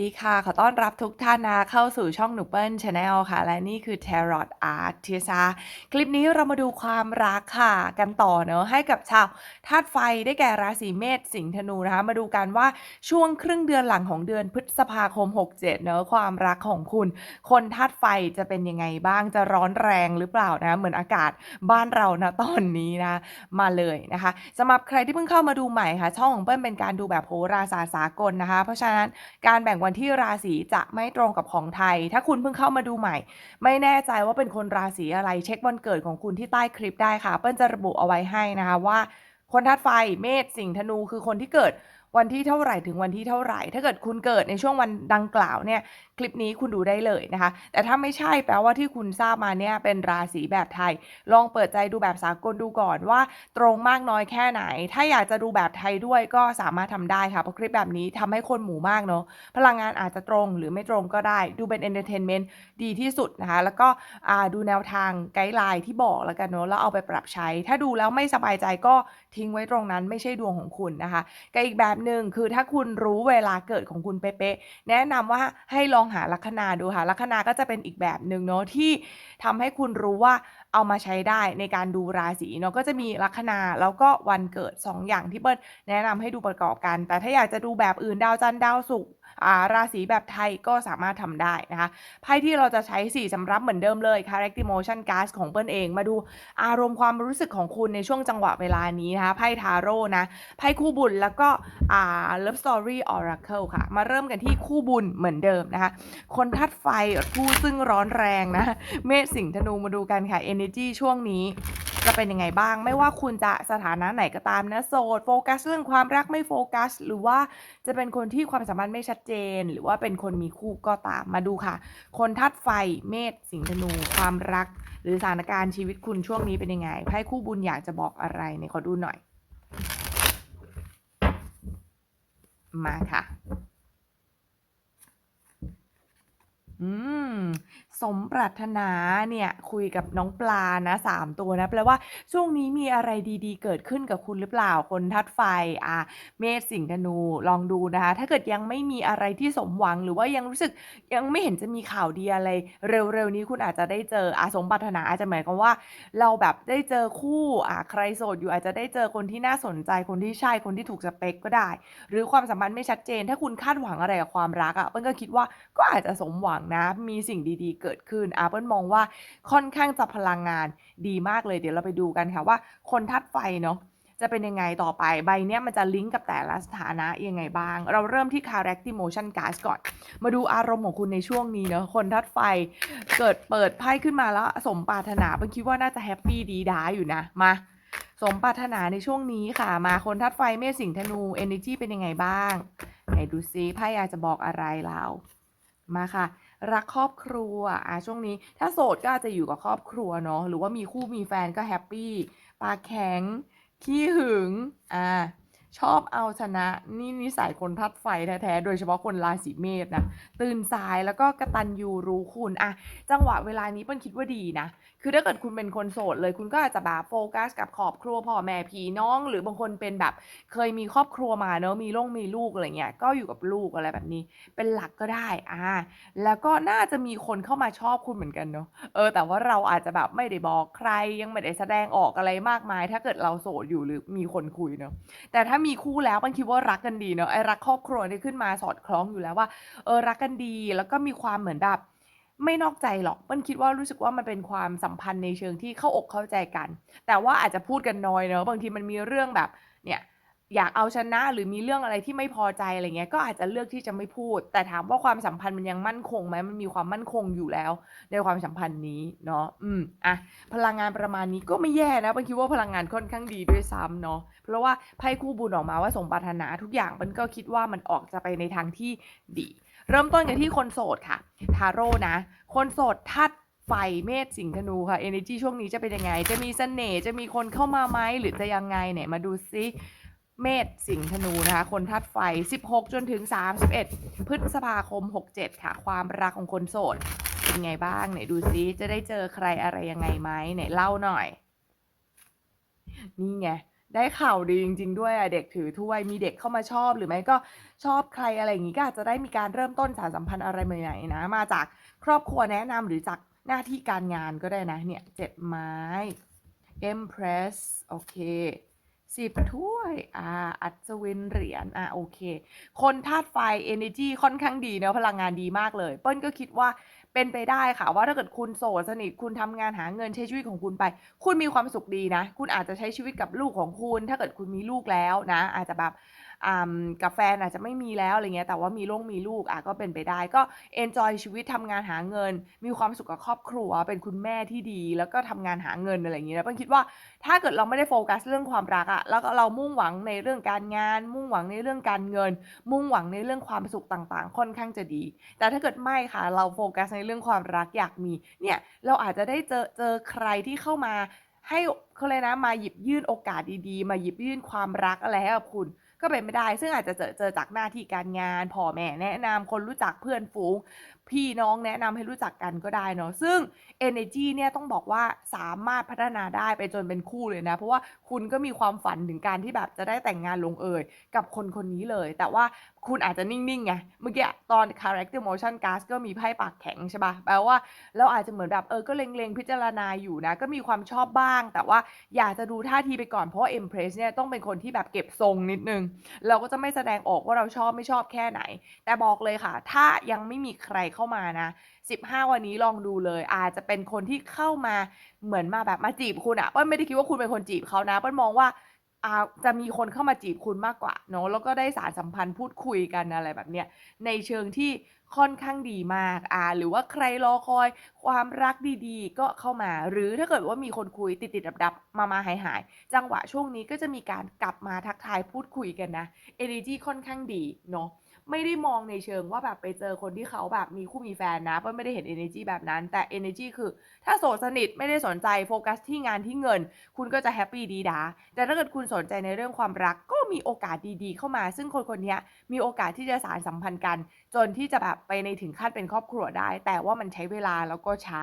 ดีค่ะ ขอต้อนรับทุกท่านนะเข้าสู่ช่องหนูเปิ้ลชาแนลค่ะ และนี่คือ Tarot Art ทีซาคลิปนี้เรามาดูความรักค่ะ กันต่อเนอะให้กับชาวธาตุไฟได้แก่ราศีเมษสิงห์ธนูนะคะ มาดูกันว่าช่วงครึ่งเดือนหลังของเดือนพฤษภาคม 67 เนอะความรักของคุณ คนธาตุไฟจะเป็นยังไงบ้างจะร้อนแรงหรือเปล่านะ เหมือนอากาศบ้านเรานะตอนนี้นะมาเลยนะคะสำหรับใครที่เพิ่งเข้ามาดูใหม่ค่ะ ช่องของเปิ้ลเป็นการดูแบบโหราศาสตร์สากลนะคะ เพราะฉะนั้นการแบ่งวันที่ราศีจะไม่ตรงกับของไทย ถ้าคุณเพิ่งเข้ามาดูใหม่ ไม่แน่ใจว่าเป็นคนราศีอะไร เช็ควันเกิดของคุณที่ใต้คลิปได้ค่ะ เปิ้ลจะระบุเอาไว้ให้นะคะว่า คนธาตุไฟเมษสิงห์ธนูคือคนที่เกิด วันที่เท่าไหร่ถึงวันที่เท่าไหร่ ถ้าเกิดคุณเกิดในช่วงวันดังกล่าวเนี่ยคลิปนี้คุณดูได้เลยนะคะ แต่ถ้าไม่ใช่แปลว่าที่คุณทราบมาเนี่ยเป็นราศีแบบไทย ลองเปิดใจดูแบบสากลดูก่อนว่า ตรงมากน้อยแค่ไหน ถ้าอยากจะดูแบบไทยด้วยก็สามารถทำได้ค่ะเพราะคลิปแบบนี้ทำให้คนหมู่มากเนาะพลังงานอาจจะตรงหรือไม่ตรงก็ได้ ดูเป็นเอนเตอร์เทนเมนต์ดีที่สุดนะคะ แล้วก็ดูแนวทางไกด์ไลน์ที่บอกแล้วกันเนาะแล้วเอาไปปรับใช้ ถ้าดูแล้วไม่สบายใจก็ทิ้งไว้ตรงนั้นไม่ใช่ดวงของคุณนะคะกับอีกแบบหนึ่งคือถ้าคุณรู้เวลาเกิดของคุณเป๊ะๆแนะนำว่าให้ลองหาลัคนาดูค่ะลัคนาก็จะเป็นอีกแบบหนึ่งเนาะที่ทำให้คุณรู้ว่าเอามาใช้ได้ในการดูราศีเนาะก็จะมีลัคนาแล้วก็วันเกิด 2 อย่างที่เปิ้ลแนะนำให้ดูประกอบกัน แต่ถ้าอยากจะดูแบบอื่นดาวจันทร์ดาวศุกร์ ราศีแบบไทยก็สามารถทำได้นะคะไพ่ที่เราจะใช้สีสำรับเหมือนเดิมเลย Character Motion Card ของเปิ้ลเอง มาดูอารมณ์ความรู้สึกของคุณในช่วงจังหวะเวลานี้นะคะไพ่ทาโร่นะไพ่คู่บุญแล้วก็อ่า Love Story Oracle ค่ะ มาเริ่มกันที่คู่บุญเหมือนเดิมนะคะ คนทัดไฟผู้ซึ่งร้อนแรงนะ เมษสิงห์ธนูมาดูกันค่ะ Energy ช่วงนี้ จะเป็นยังไงบ้าง ไม่ว่าคุณจะสถานะไหนก็ตามนะโสดโฟกัสเรื่องความรักไม่โฟกัส หรือว่าจะเป็นคนที่ความสัมพันธ์ไม่ชัดเจน หรือว่าเป็นคนมีคู่ก็ตามมาดูค่ะ คนทัดไฟเมษสิงห์ธนู ความรัก หรือสถานการณ์ชีวิตคุณช่วงนี้เป็นยังไงไพ่คู่บุญอยากจะบอกอะไรเนี่ยขอดูหน่อย มาค่ะอืม สมปรารถนาเนี่ยคุยกับน้องปลานะสามตัวนะแปลว่าช่วงนี้มีอะไรดีๆ เกิดขึ้นกับคุณหรือเปล่าคนทัดไฟอะเมษสิงห์ธนูลองดูนะคะ ถ้าเกิดยังไม่มีอะไรที่สมหวังหรือว่ายังรู้สึกยังไม่เห็นจะมีข่าวดีอะไร เร็วๆนี้คุณอาจจะได้เจออาสมปรารถนาอาจจะหมายความว่า เราแบบได้เจอคู่อะใครโสดอยู่อาจจะได้เจอคนที่น่าสนใจคนที่ใช่คนที่ถูกสเปคก็ได้ หรือความสัมพันธ์ไม่ชัดเจน ถ้าคุณคาดหวังอะไรกับความรักอะ่ะเปิ้ลก็คิดว่าก็อาจจะสมหวังนะมีสิ่งดีๆเกิดิดขึ้นอะเปิ้ลมองว่าค่อนข้างจะพลังงานดีมากเลยเดี๋ยวเราไปดูกันค่ะว่าคนทัดไฟเนาะจะเป็นยังไงต่อไปใบเนี้ยมันจะลิงก์กับแต่ละสถานะยังไงบ้าง เราเริ่มที่ Character Motion Card ก่อน มาดูอารมณ์ของคุณในช่วงนี้เนาะคนทัดไฟเกิดเปิดไพ่ขึ้นมาแล้วสมปรารถนาเปิ้ลคิดว่าน่าจะแฮปปี้ดีดาอยู่นะมาสมปรารถนาในช่วงนี้ค่ะ มาคนทัดไฟเมษสิงห์ธนู energy เป็นยังไงบ้างไหนดูซิไพ่อยากจะบอกอะไรเรามาค่ะ รักครอบครัวอะช่วงนี้ ถ้าโสดก็อาจจะอยู่กับครอบครัวเนาะหรือว่ามีคู่มีแฟนก็แฮปปี้ปากแข็ง ขี้หึงอ่าชอบเอาชนะนี่นิสัยคนทัดไฟแท้ๆ โดยเฉพาะคนราศีเมษนะตื่นสายแล้วก็กระตันยูรู้คุณอะจังหวะเวลานี้เปิ้ลคิดว่าดีนะ คือถ้าเกิดคุณเป็นคนโสดเลย คุณก็อาจจะแบบโฟกัสกับครอบครัวพ่อแม่พี่น้อง หรือบางคนเป็นแบบ เคยมีครอบครัวมาเนอะมีลูกมีลูกอะไรเงี้ยก็อยู่กับลูกอะไรแบบนี้ เป็นหลักก็ได้อ่าแล้วก็น่าจะมีคนเข้ามาชอบคุณเหมือนกันเนอะเออ แต่ว่าเราอาจจะแบบไม่ได้บอกใครยังไม่ได้แสดงออกอะไรมากมาย ถ้าเกิดเราโสดอยู่หรือมีคนคุยเนอะแต่ถ้ามีคู่แล้วมันคิดว่ารักกันดีเนอะไอ้รักครอบครัวนี่ขึ้นมาสอดคล้องอยู่แล้วว่าเออรักกันดีแล้วก็มีความเหมือนแบบ ไม่นอกใจหรอกเปิ้ลคิดว่ารู้สึกว่ามันเป็นความสัมพันธ์ในเชิงที่เข้าอกเข้าใจกัน แต่ว่าอาจจะพูดกันน้อยเนอะบางทีมันมีเรื่องแบบเนี่ยอยากเอาชนะหรือมีเรื่องอะไรที่ไม่พอใจอะไรเงี้ยก็อาจจะเลือกที่จะไม่พูด แต่ถามว่าความสัมพันธ์มันยังมั่นคงไหมมันมีความมั่นคงอยู่แล้ว ในความสัมพันธ์นี้เนาะอืมอะพลังงานประมาณนี้ก็ไม่แย่นะเปิ้ลคิดว่าพลังงานค่อนข้างดีด้วยซ้ำเนาะเพราะว่าไพ่คู่บุญออกมาว่าสมปรารถนาทุกอย่างมันก็คิดว่ามันออกจะไปในทางที่ดี เริ่มต้นกันที่คนโสดค่ะ ทาโร่นะ คนโสดทัดไฟเมษสิงธนูค่ะ energy ช่วงนี้จะเป็นยังไง จะมีเสน่ห์จะมีคนเข้ามาไหมหรือจะยังไงไหนมาดูซิเมษสิงธนูนะคะ คนทัดไฟ 16 จนถึง 31 พฤษภาคม 67 ค่ะ ความรักของคนโสด เป็นไงบ้างไหนดูซิจะได้เจอใครอะไรยังไงไหมไหนเล่าหน่อย นี่ไง ได้ข่าวดีจริง ๆ ด้วยอะเด็กถือถ้วยมีเด็กเข้ามาชอบ หรือไม่ก็ชอบใครอะไรอย่างงี้ก็อาจจะได้มีการเริ่มต้นสานสัมพันธ์อะไรใหม่ๆนะ มาจากครอบครัวแนะนำหรือจากหน้าที่การงานก็ได้นะเนี่ย7ไม้ Empress โอเค10ถ้วยอ่าอัศวินเหรียญอ่าโอเค คนธาตุไฟ energy ค่อนข้างดีเนอะพลังงานดีมากเลย เปิ้ลก็คิดว่า เป็นไปได้ค่ะว่าถ้าเกิดคุณโสดสนิทคุณทำงานหาเงินใช้ชีวิตของคุณไป คุณมีความสุขดีนะ คุณอาจจะใช้ชีวิตกับลูกของคุณ ถ้าเกิดคุณมีลูกแล้วนะ อาจจะแบบ กับแฟนอาจจะไม่มีแล้วอะไรเงี้ยแต่ว่ามีลูกมีลูกอะก็เป็นไปได้ ก็ enjoy ชีวิตทำงานหาเงิน มีความสุขกับครอบครัว เป็นคุณแม่ที่ดี แล้วก็ทำงานหาเงินอะไรอย่างเงี้ยนะเปิ้ลคิดว่าถ้าเกิดเราไม่ได้โฟกัสเรื่องความรักอะแล้วก็เรามุ่งหวังในเรื่องการงาน มุ่งหวังในเรื่องการเงิน มุ่งหวังในเรื่องความสุขต่างๆ ค่อนข้างจะดี แต่ถ้าเกิดไม่ค่ะ เราโฟกัสในเรื่องความรักอยากมีเนี่ยเราอาจจะได้เจอเจอใครที่เข้ามาให้เขาเลยนะมาหยิบยื่นโอกาสดีๆ มาหยิบยื่นความรักอะไรให้กับคุณ ก็เป็นไม่ได้ ซึ่งอาจจะเจอเจอจากหน้าที่การงานพ่อแม่แนะนำคนรู้จักเพื่อนฝูง พี่น้องแนะนำให้รู้จักกันก็ได้เนาะซึ่ง energy เนี่ยต้องบอกว่าสามารถพัฒนาได้ไปจนเป็นคู่เลยนะ เพราะว่าคุณก็มีความฝันถึงการที่แบบจะได้แต่งงานลงเอยกับคนคนนี้เลย แต่ว่าคุณอาจจะนิ่งๆไงเมื่อกี้ตอน character motion card ก็มีไพ่ปากแข็งใช่ปะแปลว่าเราอาจจะเหมือนแบบเออก็เล็งๆ พิจารณาอยู่นะ ก็มีความชอบบ้าง แต่ว่าอยากจะดูท่าทีไปก่อนเพราะ empress เนี่ยต้องเป็นคนที่แบบเก็บทรงนิดนึง เราก็จะไม่แสดงออกว่าเราชอบไม่ชอบแค่ไหน แต่บอกเลยค่ะ ถ้ายังไม่มีใครเข้ามานะ 15 วันนี้ลองดูเลย อาจจะเป็นคนที่เข้ามาเหมือนมาแบบมาจีบคุณอะเปิ้ลไม่ได้คิดว่าคุณเป็นคนจีบเขานะเปิ้ลมองว่าอาจะมีคนเข้ามาจีบคุณมากกว่าเนาะแล้วก็ได้สารสัมพันธ์พูดคุยกันอะไรแบบเนี้ยในเชิงที่ค่อนข้างดีมากอ่าหรือว่าใครรอคอยความรักดีๆ ก็เข้ามา หรือถ้าเกิดว่ามีคนคุยติดๆดับๆมามาหายหายๆจังหวะช่วงนี้ก็จะมีการกลับมาทักทายพูดคุยกันนะ energy ค่อนข้างดีเนาะ ไม่ได้มองในเชิงว่าแบบไปเจอคนที่เขาแบบมีคู่มีแฟนนะเปิ้ลไม่ได้เห็น energy แบบนั้น แต่ energy คือ ถ้าโสดสนิทไม่ได้สนใจโฟกัสที่งานที่เงิน คุณก็จะแฮปปี้ดีดาแต่ถ้าเกิดคุณสนใจในเรื่องความรักก็มีโอกาสดีๆ เข้ามา ซึ่งคนคนนี้มีโอกาสที่จะสารสัมพันธ์กัน จนที่จะแบบไปในถึงขั้นเป็นครอบครัวได้ แต่ว่ามันใช้เวลาแล้วก็ช้า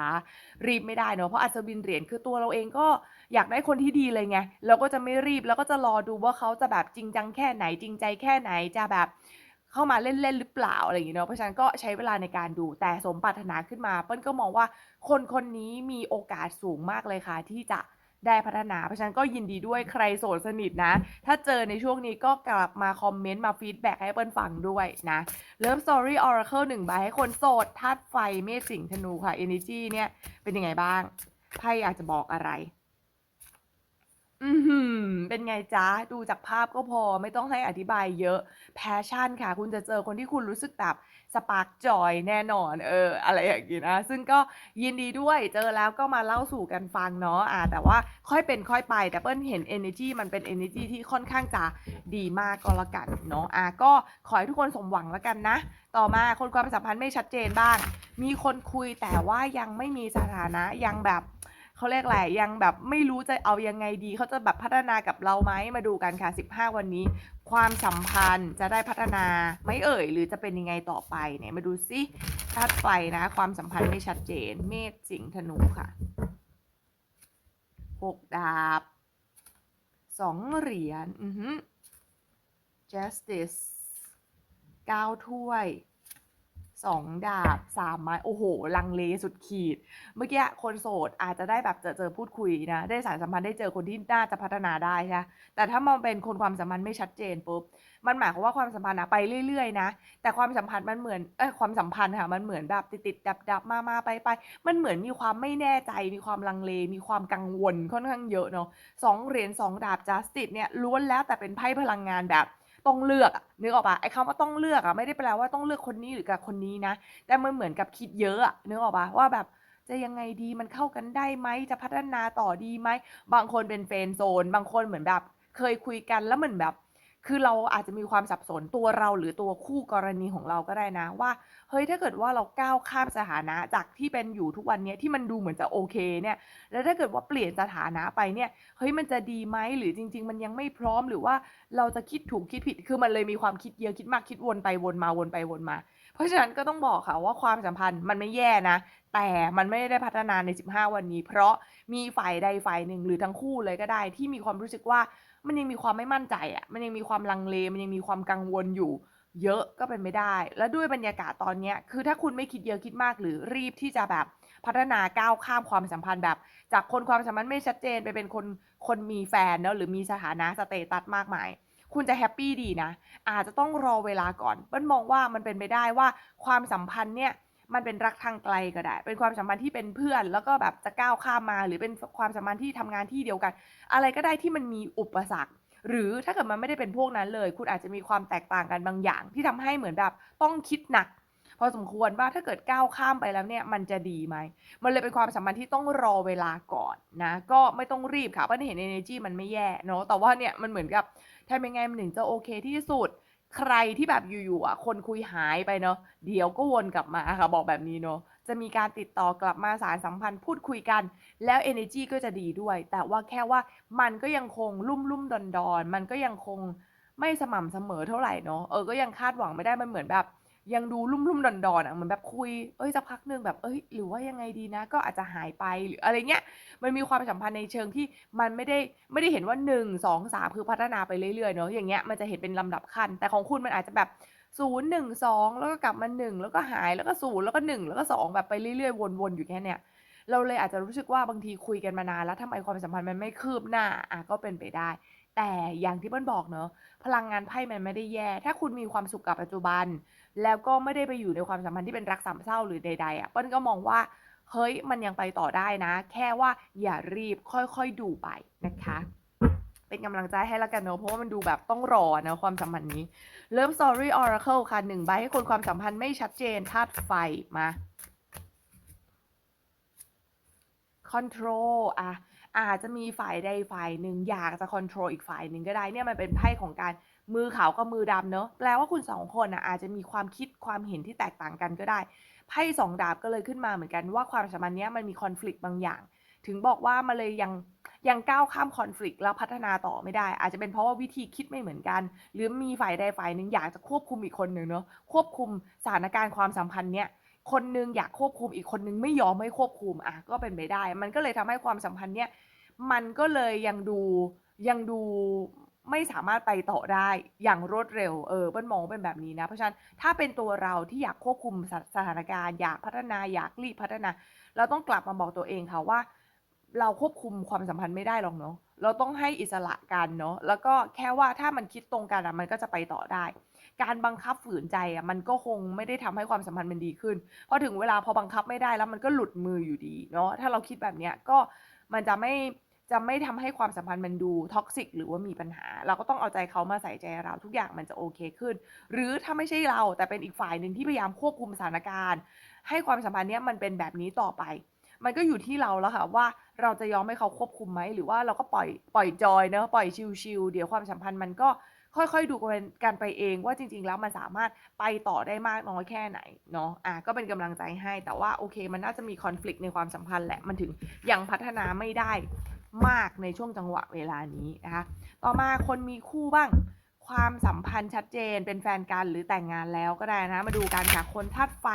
รีบไม่ได้เนอะเพราะอัศวินเหรียญคือตัวเราเองก็อยากได้คนที่ดีเลยไงเราก็จะไม่รีบแล้วก็จะรอดูว่าเขาจะแบบจริงจังแค่ไหนจริงใจแค่ไหนจะแบบ เข้ามาเล่นๆหรือเปล่าอะไรอย่างเงี้ยเนาะเพราะฉะนั้นก็ใช้เวลาในการดูแต่สมปรารถนาขึ้นมา เปิ้ลก็มองว่าคนคนนี้มีโอกาสสูงมากเลยค่ะ ที่จะได้พัฒนาเพราะฉะนั้นก็ยินดีด้วยใครโสดสนิทนะ ถ้าเจอในช่วงนี้ก็กลับมาคอมเมนต์มาฟีดแบ็กให้เปิ้ลฟังด้วยนะ Love Story Oracle หนึ่งใบให้คนโสดธาตุไฟเมษสิงห์ธนูค่ะ Energy เนี่ยเป็นยังไงบ้างไพ่อยากจะบอกอะไร อือหือ เป็นไงจ๊ะ ดูจากภาพก็พอไม่ต้องให้อธิบายเยอะแพชชั่นค่ะ คุณจะเจอคนที่คุณรู้สึกแบบสปาร์กจอยแน่นอน เออ อะไรอย่างงี้นะ ซึ่งก็ยินดีด้วย เจอแล้วก็มาเล่าสู่กันฟังเนาะ อ่า แต่ว่าค่อยเป็นค่อยไป แต่เปิ้ลเห็น energy มันเป็น energy ที่ค่อนข้างจะดีมากก็แล้วกันเนาะ อ่า ก็ขอให้ทุกคนสมหวังแล้วกันนะ ต่อมาคนความสัมพันธ์ไม่ชัดเจนบ้าง มีคนคุยแต่ว่ายังไม่มีสถานะยังแบบ เขาเรียกอะไรยังแบบไม่รู้จะเอายังไงดีเขาจะแบบพัฒนากับเราไหมมาดูกันค่ะ 15 วันนี้ ความสัมพันธ์จะได้พัฒนาไหมเอ่ย หรือจะเป็นยังไงต่อไปเนี่ยมาดูซิธาตุไฟนะ ความสัมพันธ์ไม่ชัดเจน เมษสิงห์ธนูค่ะหกดาบสองเหรียญอือฮึ justice เก้าถ้วย สองดาบสามไม้โอ้โห ลังเลสุดขีด เมื่อกี้คนโสดอาจจะได้แบบเจอเจอพูดคุยนะ ได้สารสัมพันธ์ได้เจอคนที่น่าจะพัฒนาได้ใช่ไหมแต่ถ้ามองเป็นคนความสัมพันธ์ไม่ชัดเจนปุ๊บมันหมายความว่าความสัมพันธ์อะไปเรื่อยๆนะ แต่ความสัมพันธ์มันเหมือนเอ้ยความสัมพันธ์ค่ะมันเหมือนแบบติดๆดับๆมาๆไปไปมันเหมือนมีความไม่แน่ใจ มีความลังเล มีความกังวลค่อนข้างเยอะเนาะสองเหรียญสองดาบ justice เนี่ยล้วนแล้วแต่เป็นไพ่พลังงานแบบ ต้องเลือกอะนึกออกปะไอ้คำว่าต้องเลือกอะไม่ได้แปลว่าต้องเลือกคนนี้หรือกับคนนี้นะ แต่มันเหมือนกับคิดเยอะอะนึกออกปะว่าแบบจะยังไงดีมันเข้ากันได้ไหมจะพัฒนาต่อดีไหมบางคนเป็นเฟนโซน บางคนเหมือนแบบ เคยคุยกันแล้วเหมือนแบบ คือเราอาจจะมีความสับสนตัวเราหรือตัวคู่กรณีของเราก็ได้นะว่าเฮ้ยถ้าเกิดว่าเราก้าวข้ามสถานะจากที่เป็นอยู่ทุกวันนี้ที่มันดูเหมือนจะโอเคเนี่ยแล้วถ้าเกิดว่าเปลี่ยนสถานะไปเนี่ยเฮ้ยมันจะดีไหมหรือจริง ๆ มันยังไม่พร้อมหรือว่าเราจะคิดถูกคิดผิดคือมันเลยมีความคิดเยอะคิดมากคิดวนไปวนมาวนไปวนมา เพราะฉะนั้นก็ต้องบอกค่ะว่าความสัมพันธ์มันไม่แย่นะ แต่มันไม่ได้พัฒนาใน 15 วันนี้ เพราะมีฝ่ายใดฝ่ายหนึ่งหรือทั้งคู่เลยก็ได้ ที่มีความรู้สึกว่ามันยังมีความไม่มั่นใจอะมันยังมีความลังเล มันยังมีความกังวลอยู่ เยอะก็เป็นไม่ได้ แล้วด้วยบรรยากาศตอนเนี้ยคือถ้าคุณไม่คิดเยอะคิดมากหรือรีบที่จะแบบพัฒนาก้าวข้ามความสัมพันธ์แบบ จากคนความสัมพันธ์ไม่ชัดเจนไปเป็นคนคนมีแฟนเนาะหรือมีสถานะสเตตัสมากมายคุณจะแฮปปี้ดีนะ อาจจะต้องรอเวลาก่อนเปิ้ลมองว่ามันเป็นไปได้ว่าความสัมพันธ์เนี่ย มันเป็นรักทางไกลก็ได้ เป็นความสัมพันธ์ที่เป็นเพื่อน แล้วก็แบบจะก้าวข้ามมา หรือเป็นความสัมพันธ์ที่ทำงานที่เดียวกัน อะไรก็ได้ที่มันมีอุปสรรค หรือถ้าเกิดมันไม่ได้เป็นพวกนั้นเลย คุณอาจจะมีความแตกต่างกันบางอย่าง ที่ทำให้เหมือนแบบต้องคิดหนัก พอสมควรว่าถ้าเกิดก้าวข้ามไปแล้วเนี่ยมันจะดีไหม มันเลยเป็นความสัมพันธ์ที่ต้องรอเวลาก่อนนะ ก็ไม่ต้องรีบค่ะเพราะเห็น energy มันไม่แย่เนาะ แต่ว่าเนี่ยมันเหมือนกับทำยังไงมันถึงจะโอเคที่สุด ใครที่แบบอยู่ๆอะคนคุยหายไปเนาะเดี๋ยวก็วนกลับมาค่ะบอกแบบนี้เนาะจะมีการติดต่อกลับมาสารสัมพันธ์พูดคุยกัน แล้ว energy ก็จะดีด้วย แต่ว่าแค่ว่ามันก็ยังคงลุ่มลุ่มดอนดอนมันก็ยังคงไม่สม่ำเสมอเท่าไหร่เนาะเออก็ยังคาดหวังไม่ได้มันเหมือนแบบ ยังดูลุ่มลุ่มดอนดอนๆอะเหมือนแบบคุย เอ้ยสักพักหนึ่งแบบเอ้ย หรือว่ายังไงดีนะ ก็อาจจะหายไปหรืออะไรเงี้ย มันมีความสัมพันธ์ในเชิงที่มันไม่ได้ไม่ได้เห็นว่า1 2 3คือพัฒนาไปเรื่อยๆเนาะอย่างเงี้ยมันจะเห็นเป็นลำดับขั้น แต่ของคุณมันอาจจะแบบ0 1 2แล้วก็กลับมา1แล้วก็หายแล้วก็0แล้วก็1แล้วก็2แบบไปเรื่อยๆวนๆอยู่แค่เนี้ยเราเลยอาจจะรู้สึกว่าบางทีคุยกันมานานแล้วทำไมความสัมพันธ์มันไม่คืบหน้าอะก็เป็นไปได้ แต่อย่างที่เปิ้ลบอกเนาะพลังงานไพ่มันไม่ได้แย่ ถ้าคุณมีความสุขกับปัจจุบัน แล้วก็ไม่ได้ไปอยู่ในความสัมพันธ์ที่เป็นรักสามเศร้าหรือใดๆอะเปิ้ลก็มองว่าเฮ้ยมันยังไปต่อได้นะ แค่ว่าอย่ารีบค่อยๆดูไปนะคะ เป็นกำลังใจให้แล้วกันเนอะเพราะว่ามันดูแบบต้องรอนะความสัมพันธ์นี้ เริ่ม Story Oracle ค่ะหนึ่งใบให้คนความสัมพันธ์ไม่ชัดเจนธาตุไฟมา Control อะอาจจะมีฝ่ายใดฝ่ายหนึ่งอยากจะ control อีกฝ่ายหนึ่งก็ได้เนี่ยมันเป็นไพ่ของการ มือขาวกับมือดำเนอะแปลว่าคุณสองคนอะอาจจะมีความคิดความเห็นที่แตกต่างกันก็ได้ไพ่สองดาบก็เลยขึ้นมาเหมือนกันว่าความสัมพันธ์เนี้ยมันมีคอน FLICT บางอย่าง ถึงบอกว่ามันเลยยังยังก้าวข้ามคอน FLICT แล้วพัฒนาต่อไม่ได้ อาจจะเป็นเพราะว่าวิธีคิดไม่เหมือนกัน หรือมีฝ่ายใดฝ่ายหนึ่งอยากจะควบคุมอีกคนหนึ่งเนอะควบคุมสถานการณ์ความสัมพันธ์เนี้ยคนหนึงอยากควบคุมอีกคนหนึงไม่ยอมให้ควบคุมอะก็เป็นไปได้ มันก็เลยทำให้ความสัมพันธ์เนี้ยมันก็เลยยังดูยังดู ไม่สามารถไปต่อได้อย่างรวดเร็วเออเปิ้ลมองเป็นแบบนี้นะ เพราะฉะนั้นถ้าเป็นตัวเราที่อยากควบคุมสสถานการณ์อยากพัฒนาอยากรีบพัฒนา เราต้องกลับมาบอกตัวเองค่ะว่า เราควบคุมความสัมพันธ์ไม่ได้หรอกเนาะเราต้องให้อิสระกันเนาะแล้วก็แค่ว่าถ้ามันคิดตรงกันอะมันก็จะไปต่อได้ การบังคับฝืนใจอะมันก็คงไม่ได้ทำให้ความสัมพันธ์มันดีขึ้นพอถึงเวลาพอบังคับไม่ได้แล้วมันก็หลุดมืออยู่ดีเนาะถ้าเราคิดแบบเนี้ยก็มันจะไม่ จะไม่ทำให้ความสัมพันธ์มันดูท็อกซิกหรือว่ามีปัญหา เราก็ต้องเอาใจเขามาใส่ใจเราทุกอย่างมันจะโอเคขึ้น หรือถ้าไม่ใช่เราแต่เป็นอีกฝ่ายหนึ่งที่พยายามควบคุมสถานการณ์ ให้ความสัมพันธ์เนี้ยมันเป็นแบบนี้ต่อไป มันก็อยู่ที่เราแล้วค่ะว่าเราจะยอมให้เขาควบคุมไหมหรือว่าเราก็ปล่อยปล่อยจอยเนอะปล่อยชิลๆเดี๋ยวความสัมพันธ์มันก็ค่อยๆ ดูกันไปเองว่าจริง ๆ แล้วมันสามารถไปต่อได้มากน้อยแค่ไหนเนาะ อะก็เป็นกำลังใจให้ แต่ว่าโอเค มันน่าจะมีคอน FLICT ในความสัมพันธ์แหละ มันถึงยังพัฒนาไม่ได้ มากในช่วงจังหวะเวลานี้นะคะต่อมาคนมีคู่บ้าง ความสัมพันธ์ชัดเจนเป็นแฟนกันหรือแต่งงานแล้วก็ได้นะ มาดูกันค่ะคนธาตุไฟ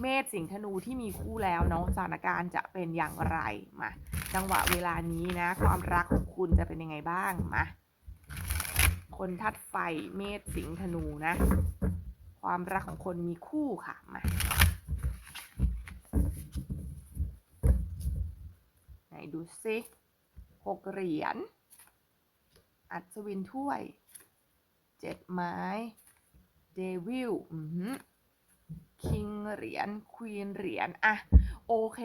เมษสิงห์ธนูที่มีคู่แล้วเนาะสถานการณ์จะเป็นอย่างไรมาจังหวะเวลานี้นะ ความรักของคุณจะเป็นยังไงบ้างมาคนธาตุไฟเมษสิงห์ธนูนะ ความรักของคนมีคู่ค่ะมาไหนดูซิ หกเหรียญ อัศวินถ้วย เจ็ดไม้ เดวิลคิงเหรียญ ควีนเหรียญอะโอเค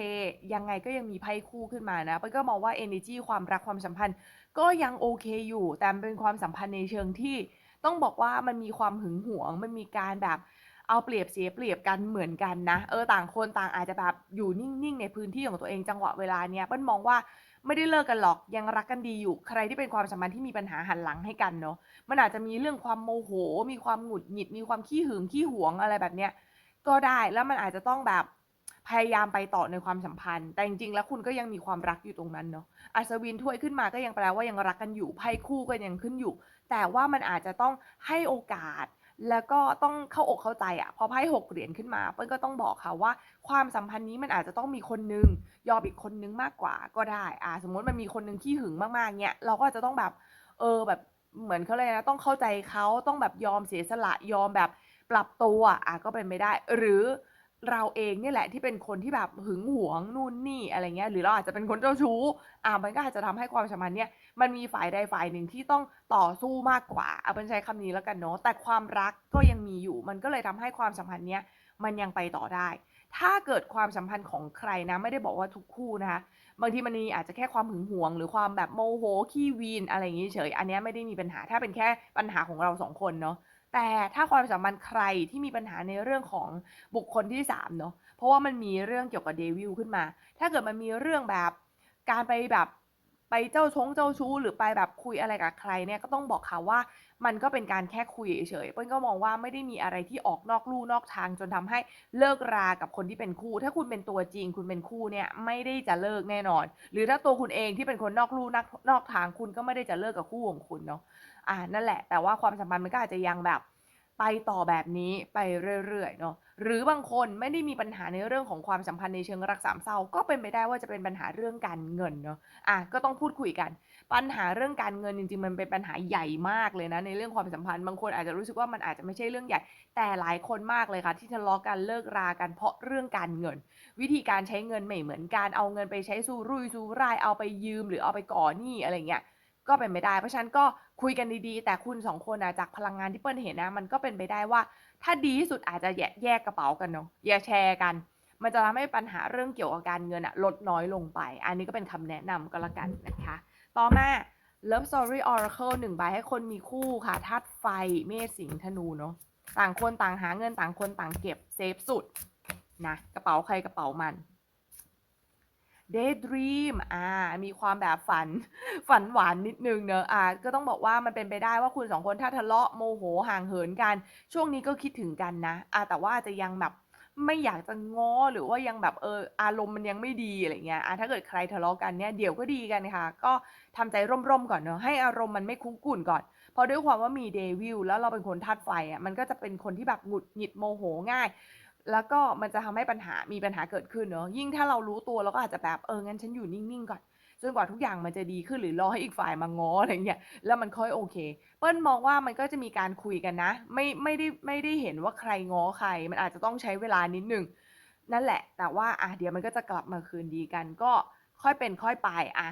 ยังไงก็ยังมีไพ่คู่ขึ้นมานะเป้ยก็มองว่า energy ความรักความสัมพันธ์ ก็ยังโอเคอยู่ แต่เป็นความสัมพันธ์ในเชิงที่ต้องบอกว่ามันมีความหึงหวง มันมีการแบบเอาเปรียบเสียเปรียบกันเหมือนกันนะ เออต่างคนต่างอาจจะแบบอยู่นิ่งๆ ในพื้นที่ของตัวเองจังหวะเวลาเนี้ยเปิ้ลมองว่า ไม่ได้เลิกกันหรอกยังรักกันดีอยู่ ใครที่เป็นความสัมพันธ์ที่มีปัญหาหันหลังให้กันเนาะมันอาจจะมีเรื่องความโมโห มีความหงุดหงิด มีความขี้หึงขี้หวงอะไรแบบเนี้ยก็ได้แล้วมันอาจจะต้องแบบพยายามไปต่อในความสัมพันธ์ แต่จริงๆแล้วคุณก็ยังมีความรักอยู่ตรงนั้นเนาะอัศวินถ้วยขึ้นมาก็ยังแปลว่ายังรักกันอยู่ไพ่คู่ก็ยังขึ้นอยู่ แต่ว่ามันอาจจะต้องให้โอกาส แล้วก็ต้องเข้าอกเข้าใจอะพอไพ่หกเหรียญขึ้นมาเปิ้ลก็ต้องบอกค่ะว่า ความสัมพันธ์นี้มันอาจจะต้องมีคนนึง ยอมอีกคนนึงมากกว่าก็ได้ อ่า สมมติมันมีคนนึงขี้หึงมากๆเนี่ยเราก็จะต้องแบบ เออแบบเหมือนเขาเลยนะต้องเข้าใจเขาต้องแบบยอมเสียสละยอมแบบปรับตัวอะก็เป็นไปได้ หรือ เราเองเนี่ยแหละที่เป็นคนที่แบบหึงหวงนู่นนี่อะไรเงี้ยหรือเราอาจจะเป็นคนเจ้าชู้อ่ามันก็อาจจะทำให้ความสัมพันธ์เนี่ยมันมีฝ่ายใดฝ่ายหนึ่งที่ต้องต่อสู้มากกว่าเอาเป็นใช้คำนี้แล้วกันเนาะแต่ความรักก็ยังมีอยู่ มันก็เลยทำให้ความสัมพันธ์เนี้ยมันยังไปต่อได้ ถ้าเกิดความสัมพันธ์ของใครนะไม่ได้บอกว่าทุกคู่นะคะบางทีมันมีอาจจะแค่ความหึงหวง หรือความแบบโมโหขี้วีนอะไรอย่างงี้เฉย อันนี้ไม่ได้มีปัญหาถ้าเป็นแค่ปัญหาของเรา2คนเนาะ แต่ถ้าความสัมพันธ์ใครที่มีปัญหาในเรื่องของบุคคลที่3เนาะเพราะว่ามันมีเรื่องเกี่ยวกับเดวิลขึ้นมา ถ้าเกิดมันมีเรื่องแบบการไปแบบ ไปเจ้าชงเจ้าชู้หรือไปแบบคุยอะไรกับใครเนี่ยก็ต้องบอกค่ะว่ามันก็เป็นการแค่คุยเฉยๆเปิ้ลก็มองว่าไม่ได้มีอะไรที่ออกนอกลู่นอกทางจนทำให้เลิกรากับคนที่เป็นคู่ ถ้าคุณเป็นตัวจริงคุณเป็นคู่เนี่ยไม่ได้จะเลิกแน่นอน หรือถ้าตัวคุณเองที่เป็นคนนอกลู่นักนอกทางคุณก็ไม่ได้จะเลิกกับคู่ของคุณเนาะอ่านั่นแหละ แต่ว่าความสัมพันธ์มันก็อาจจะยังแบบ ไปต่อแบบนี้ไปเรื่อยๆเนาะหรือบางคนไม่ได้มีปัญหาในเรื่องของความสัมพันธ์ในเชิงรักสามเศร้า ก็เป็นไปได้ว่าจะเป็นปัญหาเรื่องการเงินเนาะอาก็ต้องพูดคุยกัน ปัญหาเรื่องการเงินจริงๆ มันเป็นปัญหาใหญ่มากเลยนะในเรื่องความสัมพันธ์บางคนอาจจะรู้สึกว่ามันอาจจะไม่ใช่เรื่องใหญ่ แต่หลายคนมากเลยค่ะ ที่ทะเลาะกันเลิกรากันเพราะเรื่องการเงิน วิธีการใช้เงินไม่เหมือนกันเอาเงินไปใช้สุรุ่ยสุร่ายเอาไปยืมหรือเอาไปก่อหนี้อะไรเงี้ย ก็เป็นไปได้ เพราะฉะนั้นก็คุยกันดีๆ แต่คุณ2คนนะจากพลังงานที่เปิ้ลเห็นนะ มันก็เป็นไปได้ว่า ถ้าดีที่สุดอาจจะแยแยกกระเป๋ากันเนาะอย่าแชร์กัน มันจะทำให้ปัญหาเรื่องเกี่ยวกับการเงินอะลดน้อยลงไป อันนี้ก็เป็นคำแนะนำก็แล้วกันนะคะ ต่อมา Love Story Oracle 1ใบให้คนมีคู่ค่ะธาตุไฟเมษสิงธนูเนาะต่างคนต่างหาเงินต่างคนต่างเก็บเซฟสุดนะกระเป๋าใครกระเป๋ามัน Daydream อ่า มีความแบบฝัน ฝันหวานนิดนึงเนาะอ่า ก็ต้องบอกว่ามันเป็นไปได้ว่าคุณ2คนถ้าทะเลาะโมโหห่างเหินกัน ช่วงนี้ก็คิดถึงกันนะ อ่า แต่ว่าอาจจะยังแบบไม่อยากจะง้อหรือว่ายังแบบเอออารมณ์มันยังไม่ดีอะไรเงี้ยอ่าถ้าเกิดใครทะเลาะกันเนี่ยเดี๋ยวก็ดีกันค่ะ ก็ทำใจร่มๆก่อนเนาะให้อารมณ์มันไม่คุกรุ่นก่อน เพราะด้วยความว่ามี Devil แล้วเราเป็นคนธาตุไฟอะมันก็จะเป็นคนที่แบบหงุดหงิดโมโหง่าย แล้วก็มันจะทำให้ปัญหามีปัญหาเกิดขึ้นเนาะยิ่งถ้าเรารู้ตัวเราก็อาจจะแบบเอองั้นฉันอยู่นิ่งๆก่อนจนกว่าทุกอย่างมันจะดีขึ้นหรือรอให้อีกฝ่ายมาง้ออะไรเงี้ยแล้วมันค่อยโอเค เปิ้ลมองว่ามันก็จะมีการคุยกันนะ ไม่ไม่ได้ไม่ได้เห็นว่าใครง้อใคร มันอาจจะต้องใช้เวลานิดหนึ่งนั่นแหละ แต่ว่าอาเดี๋ยวมันก็จะกลับมาคืนดีกันก็ค่อยเป็นค่อยไปอา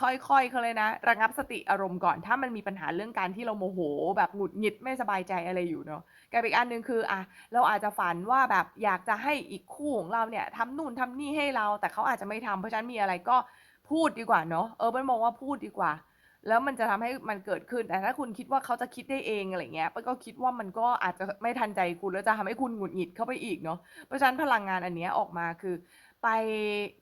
ค่อยๆเขาเลยนะ ระงับสติอารมณ์ก่อน ถ้ามันมีปัญหาเรื่องการที่เราโมโห แบบหงุดหงิดไม่สบายใจอะไรอยู่เนาะกับอีกอันหนึ่งคืออาเราอาจจะฝันว่าแบบอยากจะให้อีกคู่ของเราเนี่ยทำนู่นทำนี่ให้เรา แต่เขาอาจจะไม่ทำเพราะฉะนั้นมีอะไรก็พูดดีกว่าเนาะเออเปิ้ลมองว่าพูดดีกว่า แล้วมันจะทำให้มันเกิดขึ้นแต่ถ้าคุณคิดว่าเขาจะคิดได้เองอะไรเงี้ยเปิ้ลก็คิดว่ามันก็อาจจะไม่ทันใจคุณแล้วจะทำให้คุณหงุดหงิดเข้าไปอีกเนาะเพราะฉะนั้นพลังงานอันเนี้ยออกมาคือ ไป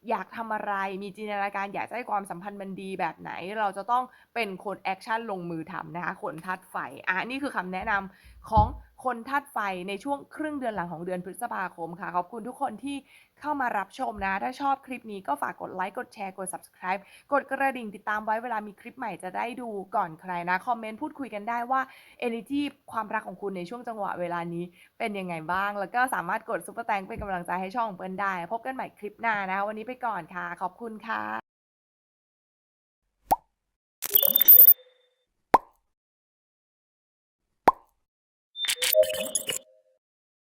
อยากทำอะไร มีจินตนาการอยากจะให้ความสัมพันธ์มันดีแบบไหน เราจะต้องเป็นคนแอคชั่นลงมือทำนะคะคนทัดไฟอ่านี่คือคำแนะนำของ คนธาตุไฟในช่วงครึ่งเดือนหลังของเดือนพฤษภาคมค่ะ ขอบคุณทุกคนที่เข้ามารับชมนะ ถ้าชอบคลิปนี้ก็ฝากกดไลค์กดแชร์กด Subscribe กดกระดิ่งติดตามไว้เวลามีคลิปใหม่จะได้ดูก่อนใครนะ คอมเมนต์พูดคุยกันได้ว่าเอเนอร์จีความรักของคุณในช่วงจังหวะเวลานี้เป็นยังไงบ้าง แล้วก็สามารถกดซุปเปอร์แตงเป็นกำลังใจให้ช่องของเปิ้ลได้ พบกันใหม่คลิปหน้านะ วันนี้ไปก่อนค่ะ ขอบคุณค่ะ